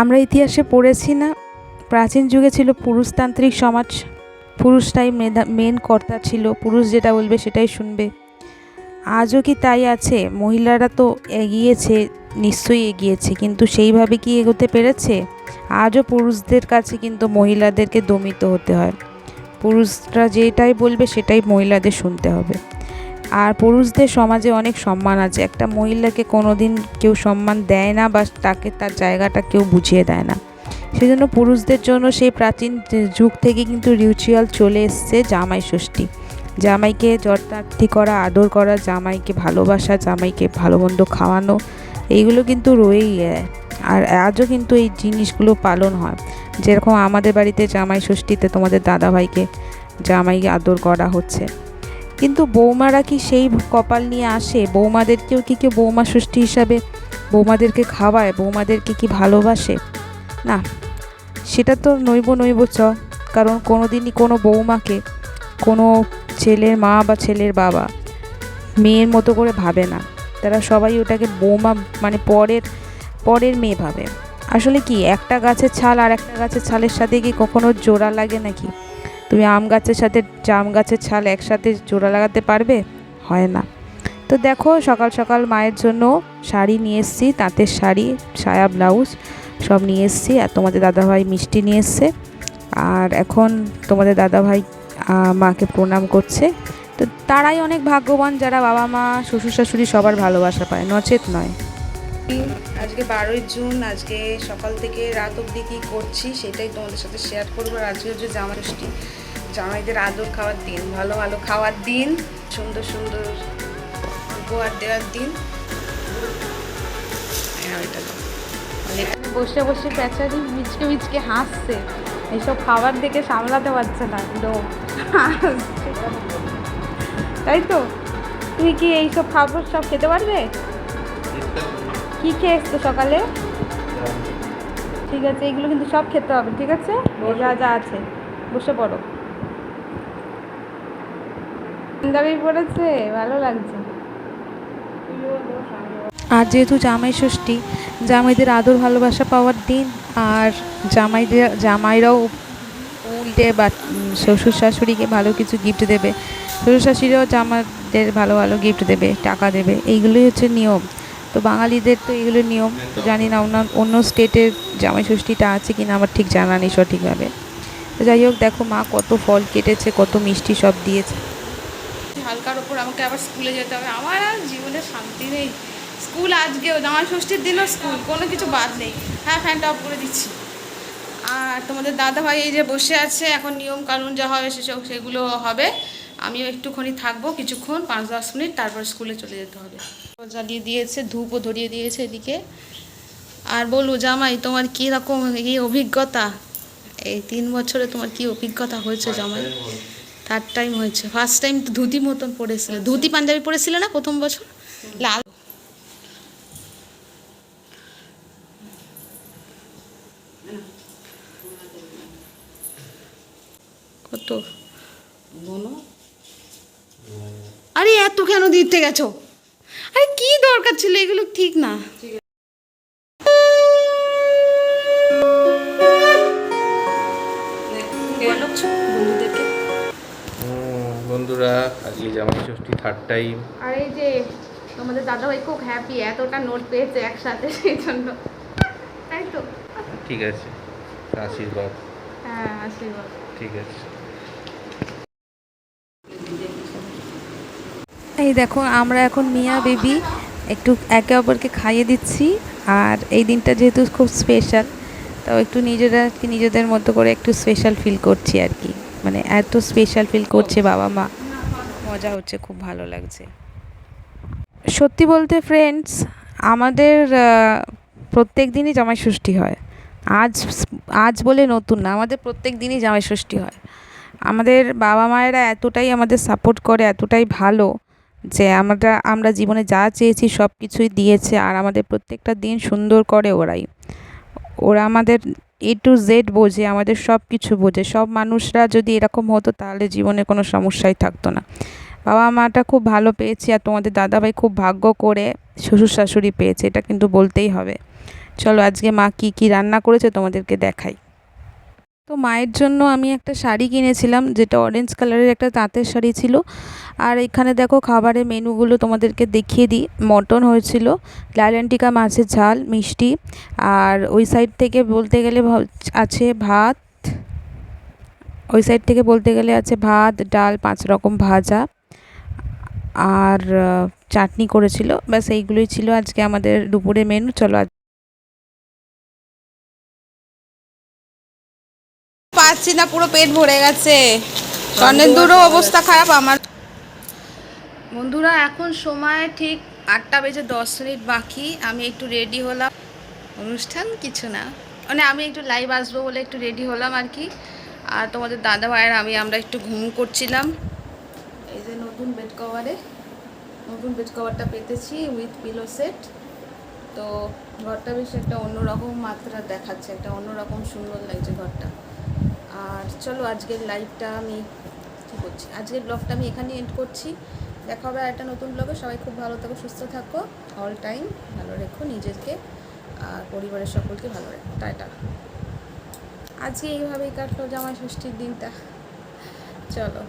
আমরা ইতিহাসে পড়েছি না। প্রাচীন যুগে ছিল পুরুষতান্ত্রিক সমাজ। পুরুষটাই মেধা মেন কর্তা ছিল। পুরুষ যেটা বলবে সেটাই শুনবে। আজও কি তাই আছে? মহিলারা তো এগিয়েছে, নিশ্চয়ই এগিয়েছে, কিন্তু সেইভাবে কি এগোতে পেরেছে? আজও পুরুষদের কাছে কিন্তু মহিলাদেরকে দমিত হতে হয়। পুরুষরা যেটাই বলবে সেটাই মহিলাদের শুনতে হবে। আর পুরুষদের সমাজে অনেক সম্মান আছে। একটা মহিলাকে কোনো দিন কেউ সম্মান দেয় না বা তাকে তার জায়গাটা কেউ বুঝিয়ে দেয় না। সেজন্য পুরুষদের জন্য সেই প্রাচীন যুগ থেকে কিন্তু রিচুয়াল চলে এসছে জামাই ষষ্ঠী। জামাইকে যথার্থী করা, আদর করা, জামাইকে ভালোবাসা, জামাইকে ভালো মন্দ খাওয়ানো, এইগুলো কিন্তু রয়েই যায় আর আজও কিন্তু এই জিনিসগুলো পালন হয়। যেরকম আমাদের বাড়িতে জামাই ষষ্ঠীতে তোমাদের দাদাভাইকে জামাই আদর করা হচ্ছে। কিন্তু বৌমারা কি সেই কপাল নিয়ে আসে? বৌমাদেরকেও কি কেউ বৌমা ষষ্ঠী হিসাবে বৌমাদেরকে খাওয়ায়? বৌমাদেরকে কি ভালোবাসে? না, সেটা তো নইব নইব চ। কারণ কোনো দিনই কোনো বৌমাকে কোনো ছেলের মা বা ছেলের বাবা মেয়ের মতো করে ভাবে না। তারা সবাই ওটাকে বৌমা মানে পরের পরের মেয়ে ভাবে। আসলে কি একটা গাছের ছাল আর একটা গাছের ছালের সাথে কি কখনো জোড়া লাগে নাকি? তুমি আম গাছের সাথে জাম গাছের ছাল একসাথে জোড়া লাগাতে পারবে? হয় না। তো দেখো, সকাল সকাল মায়ের জন্য শাড়ি নিয়ে এসেছি, তাঁতের শাড়ি, সায়া ব্লাউজ সব নিয়ে এসেছি। আর তোমাদের দাদাভাই মিষ্টি নিয়ে এসছে। আর এখন তোমাদের দাদাভাই মাকে প্রণাম করছে। তো তারাই অনেক ভাগ্যবান যারা বাবা মা শ্বশুর শাশুড়ি সবার ভালোবাসা পায়, নচেত নয়। আজকে বারোই জুন, আজকে সকাল থেকে রাত অবধি কী করছি সেটাই তোমাদের সাথে শেয়ার করব। আর আজকে হচ্ছে জামা ষষ্ঠী। জামাইদের আদর খাওয়ার দিন, ভালো ভালো খাওয়ার দিন, সুন্দর সুন্দর উপহার দেওয়ার দিন। হ্যাঁ। মানে বসে বসে পেঁচারি মিচকে মিচকে হাসছে। এইসব খাবার দেখে সামলাতে পারছে না লোক তাই তো? তুমি কি এইসব খাবার সব খেতে পারবে? কি খেয়ে এসছো সকালে? ঠিক আছে এগুলো কিন্তু সব খেতে হবে ঠিক আছে? যা যা আছে বসে পড়ো। পাঞ্জাবি পড়েছে ভালো লাগছে। আর যেহেতু জামাই ষষ্ঠী জামাইদের আদর ভালোবাসা পাওয়ার দিন আর জামাইদের জামাইরাও উল্টে বা শ্বশুর শাশুড়িকে ভালো কিছু গিফট দেবে। শ্বশুর শাশুড়িরাও জামাইদের ভালো ভালো গিফট দেবে টাকা দেবে এইগুলোই হচ্ছে নিয়ম। তো বাঙালিদের তো এগুলো নিয়ম জানি না অন্য অন্য স্টেটের জামাই ষষ্ঠীটা আছে কি না আমার ঠিক জানা নেই সঠিকভাবে। তো যাই হোক, দেখো মা কত ফল কেটেছে, কত মিষ্টি সব দিয়েছে। হালকার ওপর আমাকে আবার স্কুলে যেতে হবে। আমার আর জীবনে শান্তি নেই। স্কুল আজকেও জামাই ষষ্ঠীর দিনও স্কুল, কোনো কিছু বাদ নেই। হ্যাঁ ফ্যানটা অফ করে দিচ্ছি। আর তোমাদের দাদা ভাই এই যে বসে আছে, এখন নিয়ম কানুন যা হবে সেসব, সেগুলো হবে। আমিও একটুখানি থাকব কিছুক্ষণ পাঁচ দশ মিনিট তারপর স্কুলে চলে যেতে হবে। জ্বালিয়ে দিয়েছে ধূপও ধরিয়ে দিয়েছে এদিকে। আর বলো জামাই তোমার কী রকম এই অভিজ্ঞতা? এই তিন বছরে তোমার কি অভিজ্ঞতা হয়েছে জামাই? থার্ড টাইম হয়েছে। ফার্স্ট টাইম তো ধুতি মতন পরেছিলে। ধুতি পাঞ্জাবি পরেছিলে না প্রথম বছর? লাল। কত? আরে এত কেন দিতে গেছো? আরে কি দরকার ছিল? এগুলো ঠিক না। বন্ধুরা আজকে জামাই ষষ্ঠী থার্ড টাইম আর এই যে তোমাদের দাদাভাই খুব হ্যাপি এতটা নোট পেয়েছে একসাথে সেই জন্য। তাই তো? ঠিক আছে আশীর্বাদ। হ্যাঁ আশীর্বাদ। ঠিক আছে। এই দেখো, আমরা এখন মিয়া বেবি একটু একে অপরকে খাইয়ে দিচ্ছি। আর এই দিনটা যেহেতু খুব স্পেশাল তো একটু নিজেরা কি নিজেদের মতো করে একটু স্পেশাল ফিল করছি আর কি। মানে এত স্পেশাল ফিল করছে বাবা মা। মজা হচ্ছে, খুব ভালো লাগছে। সত্যি বলতে ফ্রেন্ডস আমাদের প্রত্যেক দিনই জামাই ষষ্ঠী হয়। আজ আজ বলে নতুন না, আমাদের প্রত্যেক দিনই জামাই ষষ্ঠী হয়। আমাদের বাবা মায়েরা এতটাই আমাদের সাপোর্ট করে, এতটাই ভালো। যে আমরা আমরা জীবনে যা চেয়েছি সব কিছুই দিয়েছে আর আমাদের প্রত্যেকটা দিন সুন্দর করে ওরাই। ওরা আমাদের এ টু জেড বোঝে, আমাদের সব কিছু বোঝে। সব মানুষরা যদি এরকম হতো তাহলে জীবনে কোনো সমস্যাই থাকতো না। বাবা মাটা খুব ভালো পেয়েছি আর তোমাদের দাদাভাই খুব ভাগ্য করে শ্বশুর শাশুড়ি পেয়েছে, এটা কিন্তু বলতেই হবে। চলো আজকে মা কী কী রান্না করেছে তোমাদেরকে দেখাই। তো মায়ের জন্য আমি একটা শাড়ি কিনেছিলাম, যেটা অরেঞ্জ কালারের একটা তাঁতের শাড়ি ছিল। আর এখানে দেখো খাবারের মেনুগুলো তোমাদেরকে দেখিয়ে দিই। মটন হয়েছিল লাইলেন্টিকা মাছের ঝাল, মিষ্টি। আর ওই সাইড থেকে বলতে গেলে আছে ভাত। ওই সাইড থেকে বলতে গেলে আছে ভাত, ডাল, পাঁচ রকম ভাজা। আর চাটনি করেছিল। ব্যাস, এইগুলোই ছিল আজকে আমাদের দুপুরের মেনু চলো পাচ্ছি না, পুরো পেট ভরে গেছে। স্বর্ণেন্দুরও অবস্থা খারাপ আমার। বন্ধুরা, এখন সময় ঠিক আটটা বেজে দশ মিনিট বাকি। আমি একটু রেডি হলাম। অনুষ্ঠান কিছু না। মানে আমি একটু লাইভ আসব বলে একটু রেডি হলাম আর কি। আর তোমাদের দাদা ভাইয়ের আমি, আমরা একটু ঘুম করছিলাম। এই যে নতুন বেড কভারে নতুন বেড কভারটা পেতেছি উইথ পিলো সেট তো ঘরটা বেশ একটা অন্যরকম মাত্রা দেখাচ্ছে, একটা অন্যরকম সুন্দর লাগছে ঘরটা। আর চলো আজকের লাইভটা আমি কী করছি? আজকের ব্লগটা আমি এখানেই এন্ড করছি। দেখা হবে একটা নতুন ব্লগে সবাই খুব ভালো থাকো, সুস্থ থাকো অল টাইম ভালো রেখো নিজেকে আর পরিবারের সকলকে ভালো রেখো। টাটা। আজকে এইভাবেই কাটলো জামাই ষষ্ঠীর দিনটা। চলো।